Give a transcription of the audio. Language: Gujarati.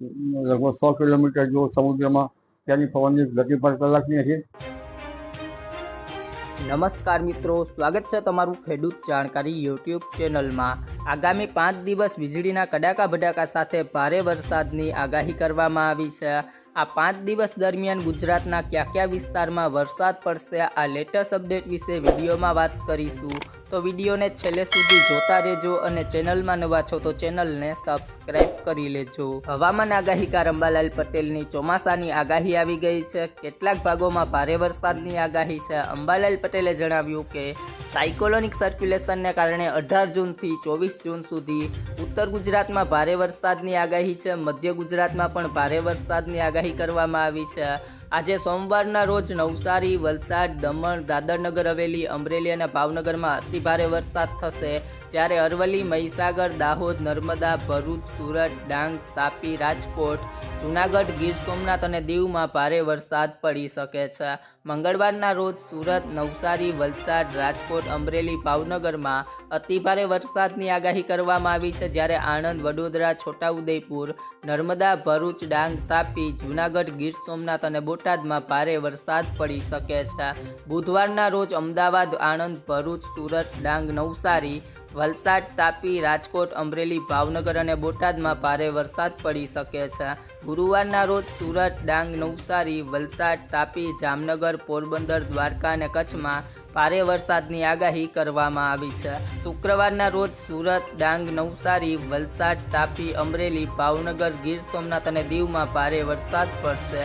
લગભગ સો કિલોમીટર જો સમુદ્રમાં ત્યાંની પવનની ગતિ પર કલાકની હશે. નમસ્કાર મિત્રો, સ્વાગત છે તમારું ખેડૂત જાણકારી યુટ્યુબ ચેનલમાં. આગામી પાંચ દિવસ વીજળીના કડાકા ભડાકા સાથે ભારે વરસાદની આગાહી કરવામાં આવી છે. આ પાંચ દિવસ દરમિયાન ગુજરાતના કયા કયા વિસ્તારમાં વરસાદ પડશે, આ લેટેસ્ટ અપડેટ વિશે વિડીયોમાં વાત કરીશું. તો વિડીયોને છેલ્લે સુધી જોતા રહેજો અને ચેનલમાં નવા છો તો ચેનલને સબસ્ક્રાઈબ કરી લેજો. હવામાન આગાહીકાર અંબાલાલ પટેલની ચોમાસાની આગાહી આવી ગઈ છે. કેટલાક ભાગોમાં ભારે વરસાદની આગાહી છે. અંબાલાલ પટેલે જણાવ્યું કે, સાયકોલોનિક સર્ક્યુલેશનને કારણે અઢાર જૂનથી ચોવીસ જૂન સુધી ઉત્તર ગુજરાતમાં ભારે વરસાદની આગાહી છે. મધ્ય ગુજરાતમાં પણ ભારે વરસાદની આગાહી કરવામાં આવી છે. આજે સોમવારના રોજ નવસારી, વલસાડ, દમણ, દાદરનગર હવેલી, અમરેલી અને ભાવનગરમાં અતિભારે વરસાદ થશે, જ્યારે અરવલ્લી, મહીસાગર, દાહોદ, નર્મદા, ભરૂચ, સુરત, ડાંગ, તાપી, રાજકોટ, જૂનાગઢ, ગીર સોમનાથ અને દીવમાં ભારે વરસાદ પડી શકે છે. મંગળવારના રોજ સુરત, નવસારી, વલસાડ, રાજકોટ, અમરેલી, ભાવનગરમાં અતિભારે વરસાદની આગાહી કરવામાં આવી છે, જ્યારે આણંદ, વડોદરા, છોટાઉદેપુર, નર્મદા, ભરૂચ, ડાંગ, તાપી, જૂનાગઢ, ગીર સોમનાથ અને બોટાદમાં ભારે વરસાદ પડી શકે છે. બુધવારના રોજ અમદાવાદ, આણંદ, ભરૂચ, સુરત, ડાંગ, નવસારી, વલસાડ, તાપી, રાજકોટ, અમરેલી, ભાવનગર અને બોટાદમાં ભારે વરસાદ પડી શકે છે. ગુરુવારના રોજ સુરત, ડાંગ, નવસારી, વલસાડ, તાપી, જામનગર, પોરબંદર, દ્વારકા અને કચ્છમાં ભારે વરસાદની આગાહી કરવામાં આવી છે. શુક્રવારના રોજ સુરત, ડાંગ, નવસારી, વલસાડ, તાપી, અમરેલી, ભાવનગર, ગીર સોમનાથ અને દીવમાં ભારે વરસાદ પડશે.